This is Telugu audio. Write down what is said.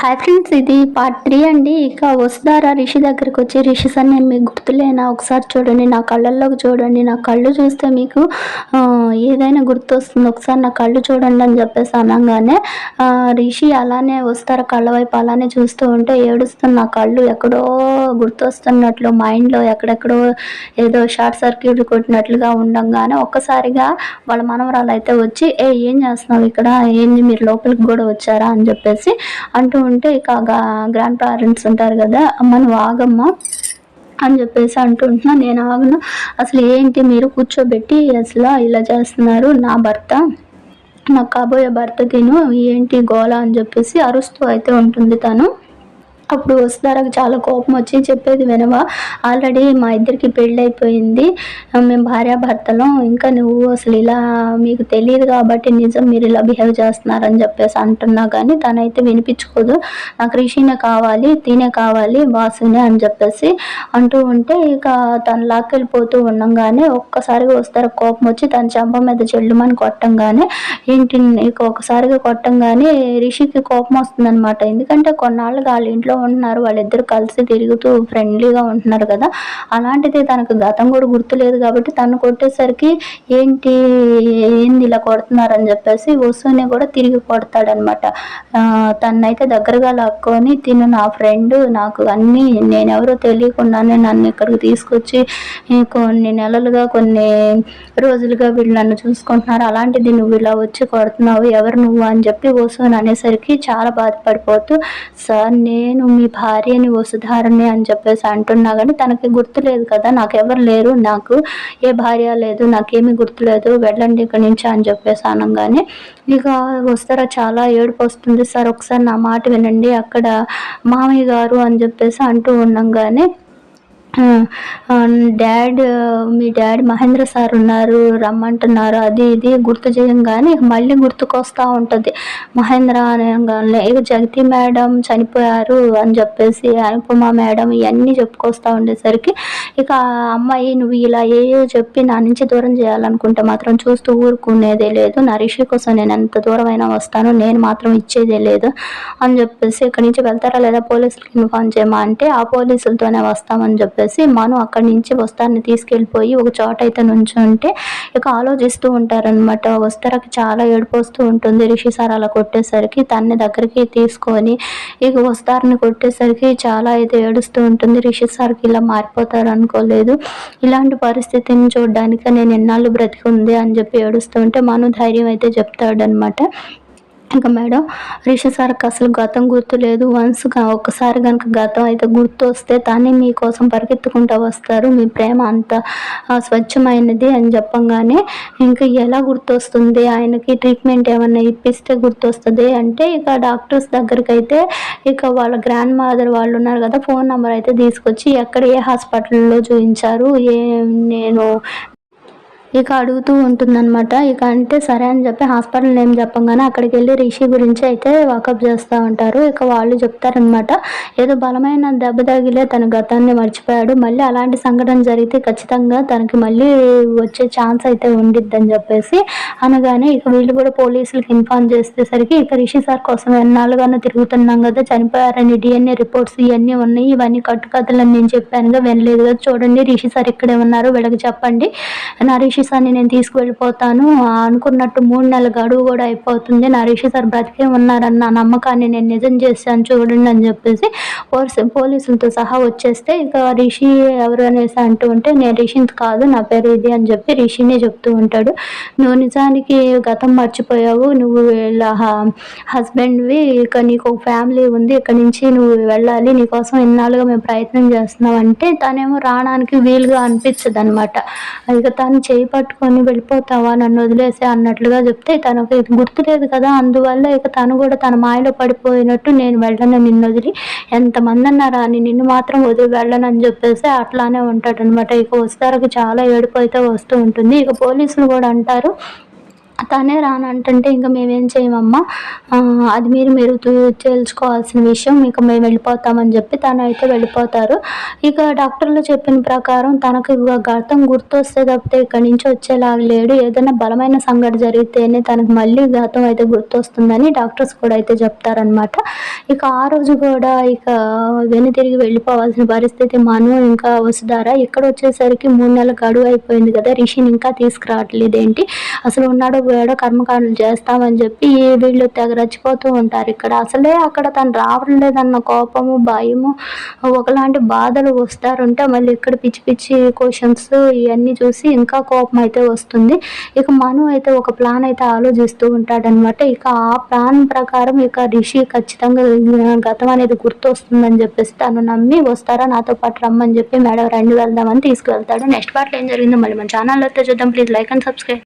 హాయ్ ఫ్రెండ్స్ ఇది పార్ట్ త్రీ అండి. ఇక వస్తారా రిషి దగ్గరికి వచ్చి రిషి సార్ నేను మీకు గుర్తులేనా ఒకసారి చూడండి నా కళ్ళల్లోకి చూడండి. నా కళ్ళు చూస్తే మీకు ఏదైనా ఏదైనా గుర్తొస్తుంది. ఒకసారి నా కళ్ళు చూడండి అని చెప్పేసి అనగానే రిషి అలానే వస్తారా కళ్ళ వైపు అలానే చూస్తూ ఉంటే ఏడుస్తున్న నా కళ్ళు ఎక్కడో గుర్తొస్తున్నట్లు మైండ్లో ఎక్కడెక్కడో ఏదో షార్ట్ సర్క్యూట్ కొట్టినట్లుగా ఉండంగానే ఒక్కసారిగా వాళ్ళ మనవరాలు అయితే వచ్చి ఏ ఏం చేస్తున్నావు ఇక్కడ? ఏంది? మీరు లోపలికి కూడా వచ్చారా? అని చెప్పేసి అంటూ ఉంటే ఇక గ్రాండ్ పేరెంట్స్ ఉంటారు కదా అమ్మను నువ్వు ఆగమ్మా అని చెప్పేసి అంటుంటున్నా నేను ఆగను అసలు ఏంటి మీరు కూర్చోబెట్టి అసలు ఇలా చేస్తున్నారు? నా భర్త నాకు కాబోయే భర్త తిను ఏంటి గోల అని చెప్పేసి అరుస్తూ అయితే ఉంటుంది తను. అప్పుడు వసుధారకు చాలా కోపం వచ్చి చెప్పేది వినవా. ఆల్రెడీ మా ఇద్దరికి పెళ్ళి అయిపోయింది మేము భార్యాభర్తలం. ఇంకా నువ్వు అసలు ఇలా మీకు తెలియదు కాబట్టి నిజం మీరు ఇలా బిహేవ్ చేస్తున్నారని చెప్పేసి అంటున్నా కానీ తనైతే వినిపించుకోదు. నాకు రిషినే కావాలి తినే కావాలి వాసునే అని చెప్పేసి అంటూ ఉంటే ఇక తను లాక్కెళ్ళిపోతూ ఉండంగానే ఒక్కసారిగా వస్తారు. కోపం వచ్చి తన చెంప మీద చెల్లుమని కొట్టంగానే ఏంటి ఇక ఒకసారిగా కొట్టంగానే రిషికి కోపం వస్తుందన్నమాట. ఎందుకంటే కొన్నాళ్ళుగా వాళ్ళ ఇంట్లో ఉంటున్నారు. వాళ్ళిద్దరు కలిసి తిరుగుతూ ఫ్రెండ్లీగా ఉంటున్నారు కదా. అలాంటిది తనకు గతం కూడా గుర్తులేదు కాబట్టి తను కొట్టేసరికి ఏంటి ఏంది ఇలా కొడుతున్నారని చెప్పేసి వస్తువుని కూడా తిరిగి కొడతాడనమాట తన్నైతే దగ్గరగా లాక్కొని తిను నా ఫ్రెండ్ నాకు అన్నీ నేనెవరో తెలియకుండానే నన్ను ఇక్కడికి తీసుకొచ్చి కొన్ని నెలలుగా కొన్ని రోజులుగా వీళ్ళు నన్ను చూసుకుంటున్నారు. అలాంటిది నువ్వు ఇలా వచ్చి కొడుతున్నావు ఎవరు నువ్వు అని చెప్పి వసుని అనేసరికి చాలా బాధపడిపోతూ సార్ నేను మీ భార్యని వసుధారని అని చెప్పేసి అంటున్నా కానీ తనకి గుర్తులేదు కదా నాకు ఎవరు లేరు నాకు ఏ భార్య లేదు నాకేమీ గుర్తులేదు వెళ్ళండి ఇక్కడి నుంచి అని చెప్పేసి అనగానే ఇక వస్తారా చాలా ఏడుపు వస్తుంది సార్ ఒకసారి నా మాట వినండి అక్కడ మామయ్య గారు అని చెప్పేసి అంటూ ఉండగానే డాడ్ మీ డాడ్ మహేంద్ర సార్ ఉన్నారు రమ్మంటున్నారు అది ఇది గుర్తు చేయంగానే ఇక మళ్ళీ గుర్తుకొస్తూ ఉంటుంది. మహేంద్ర అనగానే ఇక జగతి మేడం చనిపోయారు అని చెప్పేసి అనుపమ మేడం ఇవన్నీ చెప్పుకొస్తూ ఉండేసరికి ఇక అమ్మాయి నువ్వు ఇలా ఏ చెప్పి నా నుంచి దూరం చేయాలనుకుంటే మాత్రం చూస్తూ ఊరుకునేదే లేదు. నా రిషి కోసం నేను ఎంత దూరమైనా వస్తాను నేను మాత్రం ఇచ్చేదే లేదు అని చెప్పేసి ఇక్కడి నుంచి వెళ్తారా లేదా? పోలీసులకి ఇన్ఫార్మ్ చేయమా? అంటే ఆ పోలీసులతోనే వస్తామని చెప్పేసి మనం అక్కడి నుంచి వస్తారని తీసుకెళ్ళిపోయి ఒక చోట అయితే నుంచుంటే ఇక ఆలోచిస్తూ ఉంటారనమాట వస్తారకి చాలా ఏడుపు వస్తూ ఉంటుంది. రిషి సార్ అలా కొట్టేసరికి తన్ని దగ్గరికి తీసుకొని ఇక వస్తారని కొట్టేసరికి చాలా అయితే ఏడుస్తూ ఉంటుంది. రిషి సార్కి ఇలా మారిపోతారు అనుకోలేదు. ఇలాంటి పరిస్థితిని చూడడానికి నేను ఎన్నాళ్ళు బ్రతికి ఉంది అని చెప్పి ఏడుస్తూ ఉంటే మను ధైర్యం అయితే చెప్తాడనమాట ఇంకా మేడం రిష సార్కి అసలు గతం గుర్తు లేదు. వన్స్ ఒక్కసారి కనుక గతం అయితే గుర్తు వస్తే తానే మీకోసం పరిగెత్తుకుంటూ వస్తారు. మీ ప్రేమ అంత స్వచ్ఛమైనది అని చెప్పంగానే ఇంకా ఎలా గుర్తొస్తుంది? ఆయనకి ట్రీట్మెంట్ ఏమన్నా ఇప్పిస్తే గుర్తొస్తుంది? అంటే ఇక డాక్టర్స్ దగ్గరికి అయితే ఇక వాళ్ళ గ్రాండ్ మదర్ వాళ్ళు ఉన్నారు కదా ఫోన్ నెంబర్ అయితే తీసుకొచ్చి ఎక్కడ ఏ హాస్పిటల్లో చూపించారు ఏ నేను ఇక అడుగుతూ ఉంటుందన్నమాట. ఇక అంటే సరే అని చెప్పి హాస్పిటల్ నేమ్ చెప్పంగానే అక్కడికి వెళ్ళి రిషి గురించి అయితే వాకప్ చేస్తూ ఉంటారు. ఇక వాళ్ళు చెప్తారనమాట ఏదో బలమైన దెబ్బ తగిలే తన గతాన్ని మర్చిపోయాడు. మళ్ళీ అలాంటి సంఘటన జరిగితే ఖచ్చితంగా తనకి మళ్ళీ వచ్చే ఛాన్స్ అయితే ఉండిద్దని చెప్పేసి అనగానే ఇక వీళ్ళు కూడా పోలీసులకు ఇన్ఫార్మ్ చేసేసరికి ఇక రిషి సార్ కోసం ఎన్నాళ్ళుగానో తిరుగుతున్నాం కదా చనిపోయారని డిఎన్ఏ రిపోర్ట్స్ ఇవన్నీ ఉన్నాయి ఇవన్నీ కట్టుకథలని నేను చెప్పానుగా వినలేదు కదా. చూడండి రిషి సార్ ఇక్కడే ఉన్నారు వీళ్ళకి చెప్పండి. నా రిషి సార్ని నేను తీసుకువెళ్ళిపోతాను. అనుకున్నట్టు మూడు నెలల గడువు కూడా అయిపోతుంది. నా రిషి సార్ బ్రతికే ఉన్నారన్న నమ్మకాన్ని నేను నిజం చేశాను చూడండి అని చెప్పేసి పోలీసు పోలీసులతో సహా వచ్చేస్తే ఇక రిషి ఎవరు అనేసి అంటూ ఉంటే నేను రిషిని కాదు నా పేరు ఇది అని చెప్పి రిషినే చెప్తూ ఉంటాడు. నువ్వు నిజానికి గతం మర్చిపోయావు. నువ్వు వీళ్ళ హస్బెండ్వి. ఇక నీకు ఒక ఫ్యామిలీ ఉంది. ఇక్కడ నుంచి నువ్వు వెళ్ళాలి. నీకోసం ఎన్నాళ్ళుగా మేము ప్రయత్నం చేస్తున్నాం. అంటే తనేమో రావడానికి వీలుగా అనిపించదు అనమాట ఇక తను చేయి పట్టుకొని వెళ్ళిపోతావా? నన్ను వదిలేసే అన్నట్లుగా చెప్తే తనకు ఇది గుర్తులేదు కదా. అందువల్ల ఇక తను కూడా తన మాయలో పడిపోయినట్టు నేను వెళ్ళను నిన్ను వదిలి. ఎంతమంది అన్నారా? అని నిన్ను మాత్రం వదిలి వెళ్ళను అని చెప్పేసి అట్లానే ఉంటాడు అనమాట ఇక వస్తారకి చాలా ఏడుపు అయితే వస్తూ ఉంటుంది. ఇక పోలీసులు కూడా అంటారు తనే రానంటుంటే ఇంకా మేమేం చేయమమ్మా? అది మీరు మీరు తూ- తేల్చుకోవాల్సిన విషయం ఇక మేము వెళ్ళిపోతామని చెప్పి తను అయితే వెళ్ళిపోతారు. ఇక డాక్టర్లు చెప్పిన ప్రకారం తనకు గతం గుర్తొస్తే తప్పితే ఇక్కడి నుంచి వచ్చేలాగా లేడు. ఏదైనా బలమైన సంఘటన జరిగితేనే తనకు మళ్ళీ గతం అయితే గుర్తొస్తుందని డాక్టర్స్ కూడా అయితే చెప్తారనమాట ఇక ఆ రోజు కూడా ఇక వెనుతిరిగి వెళ్ళిపోవాల్సిన పరిస్థితి మను ఇంకా వసుధార. ఇక్కడ వచ్చేసరికి మూడు నెలల గడువు అయిపోయింది కదా రిషిని ఇంకా తీసుకురావట్లేదు ఏంటి అసలు ఉన్నాడో పోయాడో కర్మకాండలు చేస్తామని చెప్పి వీళ్ళు తెగ రచ్చిపోతూ ఉంటారు ఇక్కడ. అసలే అక్కడ తను రావడం లేదన్న కోపము భయము ఒకలాంటి బాధలు వస్తారుంటే మళ్ళీ ఇక్కడ పిచ్చి పిచ్చి క్వశ్చన్స్ ఇవన్నీ చూసి ఇంకా కోపం అయితే వస్తుంది. ఇక మను అయితే ఒక ప్లాన్ అయితే ఆలోచిస్తూ ఉంటాడనమాట ఇక ఆ ప్లాన్ ప్రకారం ఇక రిషి ఖచ్చితంగా గతం అనేది గుర్తొస్తుందని చెప్పేసి తను నమ్మి వస్తారా నాతో పాటు రమ్మని చెప్పి మేడం రెండు వెళ్దామని తీసుకువెళ్తాడు. నెక్స్ట్ పార్ట్లో ఏం జరిగిందో మళ్ళీ మన ఛానల్లో అయితే చూద్దాం. Please like and subscribe